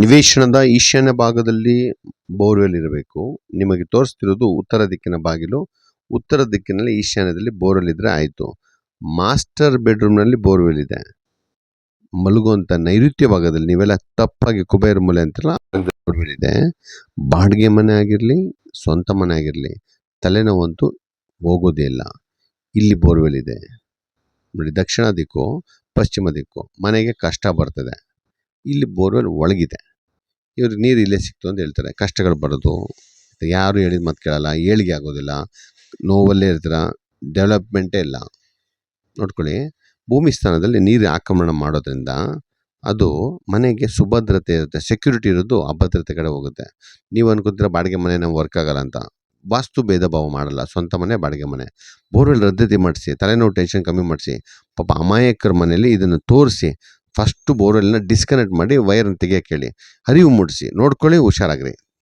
ನಿವೇಶನದ ಈಶಾನ್ಯ ಭಾಗದಲ್ಲಿ ಬೋರ್ವೆಲ್ ಇರಬೇಕು. ನಿಮಗೆ ತೋರಿಸ್ತಿರೋದು ಉತ್ತರ ದಿಕ್ಕಿನ ಬಾಗಿಲು. ಉತ್ತರ ದಿಕ್ಕಿನಲ್ಲಿ ಈಶಾನ್ಯದಲ್ಲಿ ಬೋರ್ವೆಲ್ ಇದ್ರೆ ಆಯಿತು. ಮಾಸ್ಟರ್ ಬೆಡ್ರೂಮ್ನಲ್ಲಿ ಬೋರ್ವೆಲ್ ಇದೆ. ಮಲಗುವಂಥ ನೈಋತ್ಯ ಭಾಗದಲ್ಲಿ ನೀವೆಲ್ಲ ತಪ್ಪಾಗಿ ಕುಬೇರ ಮೂಲೆ ಅಂತೆಲ್ಲ ಬೋರ್ವೆಲ್ ಇದೆ. ಬಾಡಿಗೆ ಮನೆ ಆಗಿರಲಿ, ಸ್ವಂತ ಮನೆ ಆಗಿರಲಿ, ತಲೆನೋವಂತೂ ಹೋಗೋದೇ ಇಲ್ಲ. ಇಲ್ಲಿ ಬೋರ್ವೆಲ್ ಇದೆ. ನೋಡಿ, ದಕ್ಷಿಣ ದಿಕ್ಕು, ಪಶ್ಚಿಮ ದಿಕ್ಕು, ಮನೆಗೆ ಕಷ್ಟ ಬರ್ತದೆ. ಇಲ್ಲಿ ಬೋರ್ವೆಲ್ ಒಳಗಿದೆ. ಇವ್ರಿಗೆ ನೀರು ಇಲ್ಲೇ ಸಿಕ್ತು ಅಂತ ಹೇಳ್ತಾರೆ. ಕಷ್ಟಗಳು ಬರೋದು, ಯಾರು ಹೇಳಿದ ಮಾತು ಕೇಳಲ್ಲ, ಏಳಿಗೆ ಆಗೋದಿಲ್ಲ, ನೋವಲ್ಲೇ ಇರ್ತೀರ, ಡೆವಲಪ್ಮೆಂಟೇ ಇಲ್ಲ. ನೋಡ್ಕೊಳ್ಳಿ, ಭೂಮಿ ಸ್ಥಾನದಲ್ಲಿ ನೀರು ಆಕ್ರಮಣ ಮಾಡೋದ್ರಿಂದ ಅದು ಮನೆಗೆ ಸುಭದ್ರತೆ ಇರುತ್ತೆ ಸೆಕ್ಯೂರಿಟಿ ಇರೋದು ಅಭದ್ರತೆ ಕಡೆ ಹೋಗುತ್ತೆ. ನೀವು ಅನ್ಕೊತೀರ ಬಾಡಿಗೆ ಮನೆ ನಾವು ವರ್ಕ್ ಆಗಲ್ಲ ಅಂತ. ವಾಸ್ತು ಭೇದ ಭಾವ ಮಾಡಲ್ಲ, ಸ್ವಂತ ಮನೆ, ಬಾಡಿಗೆ ಮನೆ. ಬೋರ್ವೆಲ್ ರದ್ದತಿ ಮಾಡಿಸಿ, ತಲೆನೋವು ಟೆನ್ಷನ್ ಕಮ್ಮಿ ಮಾಡಿಸಿ, ಪಾಪ ಅಮಾಯಕರ ಮನೆಯಲ್ಲಿ ಇದನ್ನು ತೋರಿಸಿ ಫಸ್ಟು ಬೋರ್ವೆಲ್ನ ಡಿಸ್ಕನೆಕ್ಟ್ ಮಾಡಿ ವೈರನ್ನು ತೆಗಿಯೋಕೆ ಹೇಳಿ. ಅರಿವು ಮೂಡಿಸಿ. ನೋಡ್ಕೊಳ್ಳಿ ಹುಷಾರಾಗ್ರಿ.